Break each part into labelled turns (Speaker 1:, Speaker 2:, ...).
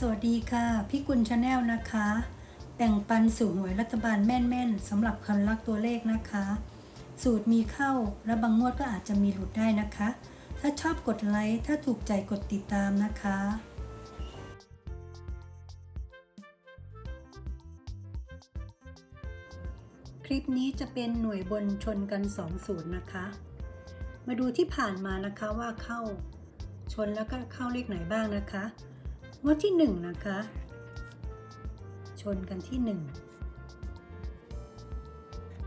Speaker 1: สวัสดีค่ะ พี่กุลชาแนลนะคะ แบ่งปันสูตรหวยรัฐบาลแม่นๆสำหรับคนรักตัวเลขนะคะ สูตรมีเข้าและบางงวดก็อาจจะมีหลุดได้นะคะ ถ้าชอบกดไลค์ถ้าถูกใจกดติดตามนะคะ คลิปนี้จะเป็นหน่วยบนชนกัน2สูตรนะคะ มาดูที่ผ่านมานะคะว่าเข้าชนแล้วก็เข้าเลขไหนบ้างนะคะ งวดที่หนึ่งนะคะ ชนกันที่หนึ่ง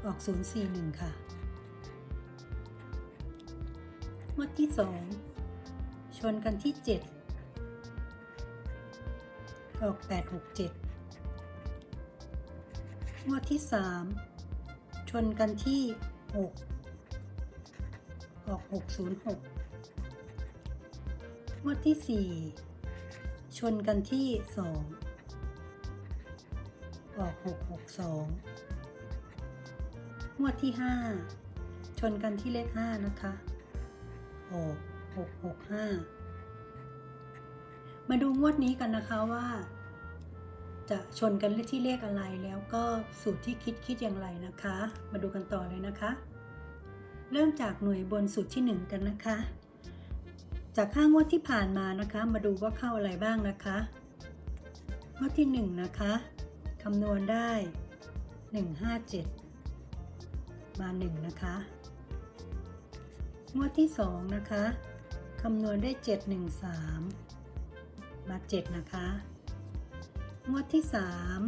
Speaker 1: ออก041ค่ะ งวดที่สองชนกันที่7ออก867งวดที่สามชนกันที่6ออก606งวดที่4 ชนกันที่ 2 ออก 662งวดที่ 5 ชนกันที่เลข 5 นะคะ ออก 665 มาดูงวดนี้กันนะคะว่า จะชนกันที่เลขอะไรแล้วก็สูตรที่คิดคิดอย่างไรนะคะ มาดูกันต่อเลยนะคะ เริ่มจากหน่วยบนสูตรที่ 1 กันนะคะ จากข้างงวดที่ผ่านมานะคะ มาดูว่าเข้าอะไรบ้างนะคะงวดที่ 1 นะคะคำนวณได้ 157 มา 1 นะคะงวดที่ 2 นะคะคำนวณได้ 713 มา 7 นะคะงวดที่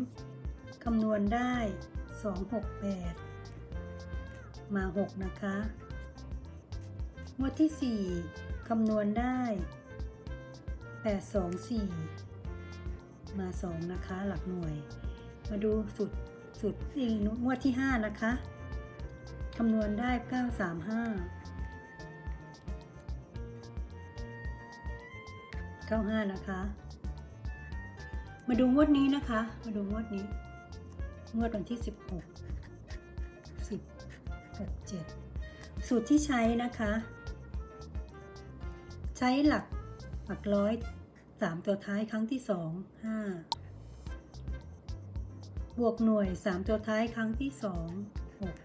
Speaker 1: 3 คำนวณได้ 268 มา 6 นะคะงวดที่ 4 คำนวณได้ 824 มา 2 นะคะ หลักหน่วย มาดูสุดสุดที่งวดที่ 5 นะคะ คำนวณได้ 935 95 นะคะ มาดูงวดนี้นะคะ มาดูงวดนี้ งวดวันที่ 16 10 6 7 สูตรที่ใช้นะคะ ใช้หลักหลักร้อยสามตัวท้ายครั้งที่สองห้าบวกหน่วยสามตัวท้ายครั้งที่สองหก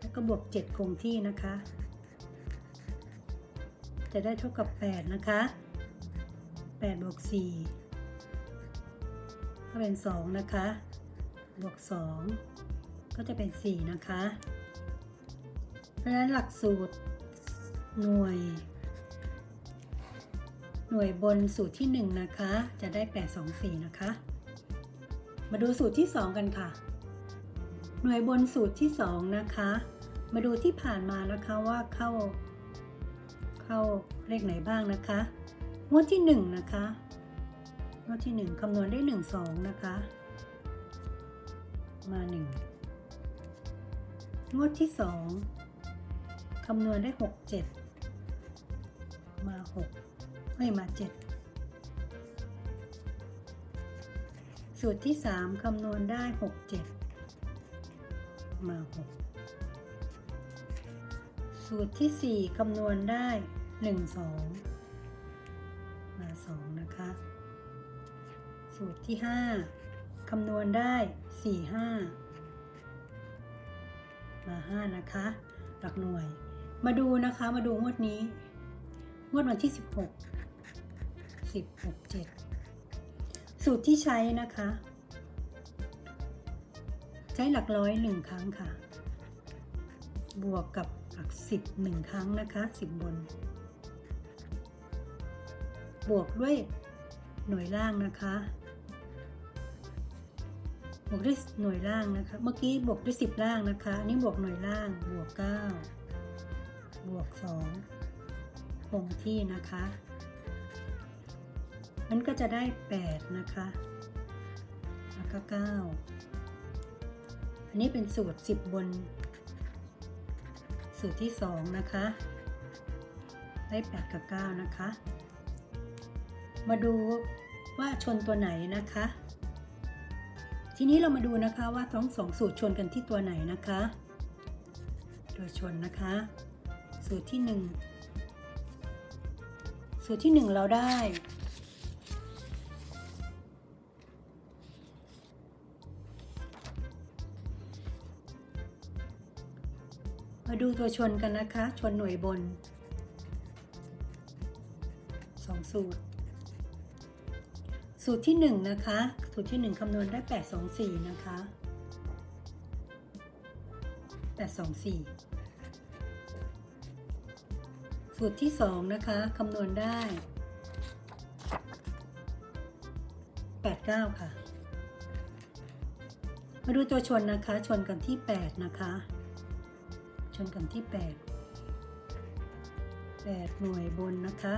Speaker 1: แล้วก็บวกเจ็ดคงที่นะคะ จะได้เท่ากับแปดนะคะแปดบวกสี่ก็เป็นสองนะคะ บวกสองก็จะเป็นสี่นะคะ เพราะฉะนั้นหลักสูตรหน่วย หน่วยบนสูตรที่ 1 นะคะ จะได้ 824 นะคะ มาดูสูตรที่ 2 กันค่ะ หน่วยบนสูตรที่ 2 นะคะ มาดูที่ผ่านมานะคะว่าเข้า เข้าเลขไหนบ้างนะคะงวดที่ 1 นะคะงวดที่ 1 คำนวณได้ 1 2 นะคะ มา 1 งวดที่ 2 คำนวณได้ 6 7 มา 6 ไม่มา7สูตรที่3คำนวณได้6 7มา6สูตรที่4คำนวณได้1 2มา2นะคะ สูตรที่5คำนวณได้4 5มา5นะคะ หลักหน่วย มาดูนะคะ มาดูงวดนี้ งวดวันที่16 10 6 7 สูตรที่ใช้นะคะ ใช้หลักร้อยหนึ่งครั้งค่ะ บวกกับหลักสิบหนึ่งครั้งนะคะสิบบน บวกด้วยหน่วยล่างนะคะบวกด้วยหน่วยล่างนะคะ เมื่อกี้บวกด้วยสิบล่างนะคะ อันนี้บวกหน่วยล่าง บวกเก้าบวกสองคงที่นะคะ มันก็จะได้ 8 นะคะ แล้วก็ 9 อันนี้เป็นสูตร 10 บน สูตรที่ 2 นะคะ ได้ 8 กับ 9 นะคะ มาดูว่าชนตัวไหนนะคะ ทีนี้เรามาดูนะคะว่าทั้งสองสูตรชนกันที่ตัวไหนนะคะ ตัวชนนะคะ สูตรที่ 1 สูตรที่ 1 เราได้ มาดูตัวชนกันนะคะ ชนหน่วยบนสองสูตร สูตรที่หนึ่งนะคะ สูตรที่หนึ่งคำนวณได้แปดสองสี่นะคะแปดสองสี่สูตรที่สองนะคะ คำนวณได้แปดเก้าค่ะ มาดูตัวชนนะคะ ชนกันที่แปดนะคะ นกันที่แปดแปดหน่วยบนนะคะ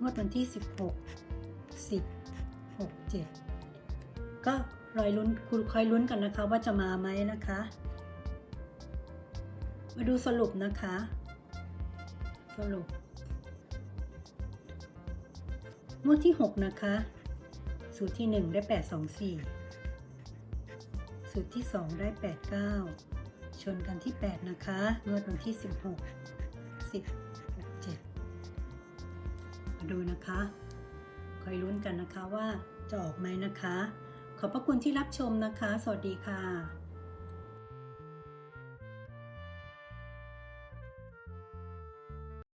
Speaker 1: งวดวันที่สิบหกสิบหกเจ็ดก็รอยลุ้นคุณคอยลุ้นกันนะคะว่าจะมาไหมนะคะ มาดูสรุปนะคะ สรุป งวดที่ 6 นะคะ สูตรที่ 1 ได้ 8 2 4สูตรที่ 2 ได้ 8 9 ชนกันที่ 8 นะคะงวดวันที่ 16 10 7มาดูนะคะ คอยลุ้นกันนะคะว่าจะออกไหมนะคะ ขอบพระคุณที่รับชมนะคะ สวัสดีค่ะ